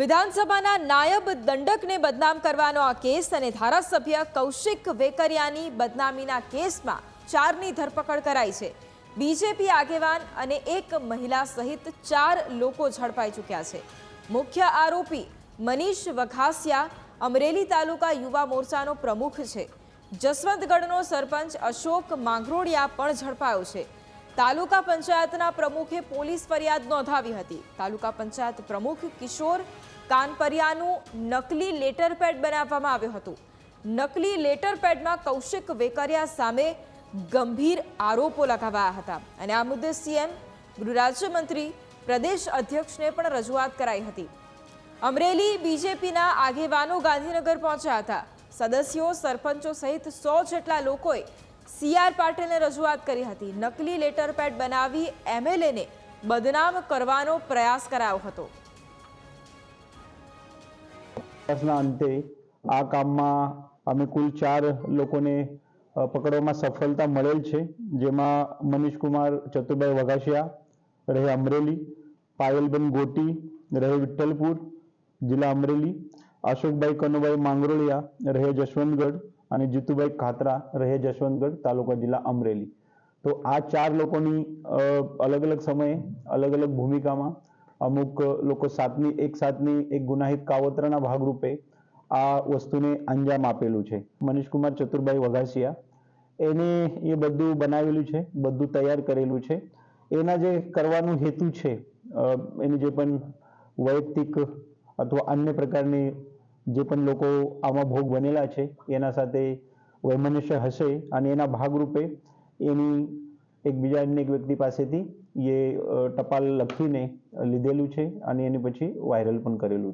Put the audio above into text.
વિધાનસભાના નાયબ દંડકને બદનામ કરવાનો આ કેસ અને ધારાસભ્ય કૌશિક વેકરિયાની બદનામીના કેસમાં ચારની ધરપકડ કરાઈ છે. બીજેપી આગેવાન અને એક મહિલા સહિત ચાર લોકો ઝડપાઈ ચૂક્યા છે. મુખ્ય આરોપી મનીષ વઘાસિયા અમરેલી તાલુકા યુવા મોરચાનો પ્રમુખ છે. જસવંતગઢનો સરપંચ અશોક માંગરોડિયા પણ ઝડપાયો છે. તાલુકા પંચાયતના પ્રમુખે પોલીસ ફરિયાદ નોંધાવી હતી. તાલુકા પંચાયત પ્રમુખ કિશોર કાનપરિયાનું નકલી લેટર પેડ બનાવવામાં આવ્યું હતું. નકલી લેટર પેડમાં કૌશિક વેકરિયા સામે ગંભીર આરોપો લગાવાયા હતા. અને આ મુદ્દે સીએમ ગૃહ રાજ્યમંત્રી પ્રદેશ અધ્યક્ષને પણ રજૂઆત કરાઈ હતી. અમરેલી બીજેપીના આગેવાનો ગાંધીનગર પહોંચ્યા હતા. સદસ્યો, સરપંચો સહિત સો જેટલા લોકોએ સીઆર પાટીલને રજૂઆત કરી હતી. નકલી લેટર પેડ બનાવી એમએલએને બદનામ કરવાનો પ્રયાસ કરાયો હતો. અંતે આ કામમાં અમે કુલ ચાર લોકોને પકડવામાં સફળતા મળેલ છે. જેમાં મનીષકુમાર ચતુરભાઈ વઘાસિયા, રહે અમરેલી, પાયલબેન ગોટી, રહે વિઠ્ઠલપુર, જિલ્લા અમરેલી અશોકભાઈ કનુભાઈ માંગરોળિયા રહે જશવંતગઢ અને જીતુભાઈ ખાતરા રહે જશવંતગઢ તાલુકા જિલ્લા અમરેલી. તો આ ચાર લોકોની અલગ અલગ સમયે, અલગ અલગ ભૂમિકામાં અમુક લોકો સાથની એક સાથની એક ગુનાહિત કાવતરાના ભાગરૂપે આ વસ્તુને અંજામ આપેલું છે. મનીષકુમાર ચતુરભાઈ વઘાસિયા, એને એ બધું બનાવેલું છે, બધું તૈયાર કરેલું છે. એના જે કરવાનું હેતુ છે એની જે પણ વૈયક્તિક અથવા અન્ય પ્રકારની જે પણ લોકો આમાં ભોગ બનેલા છે, એના સાથે વૈમનસ્ય હશે અને એના ભાગરૂપે એની એકબીજા અન્ય એક વ્યક્તિ પાસેથી એ ટપાલ લખીને લીધેલું છે અને એની પછી વાયરલ પણ કરેલું છે.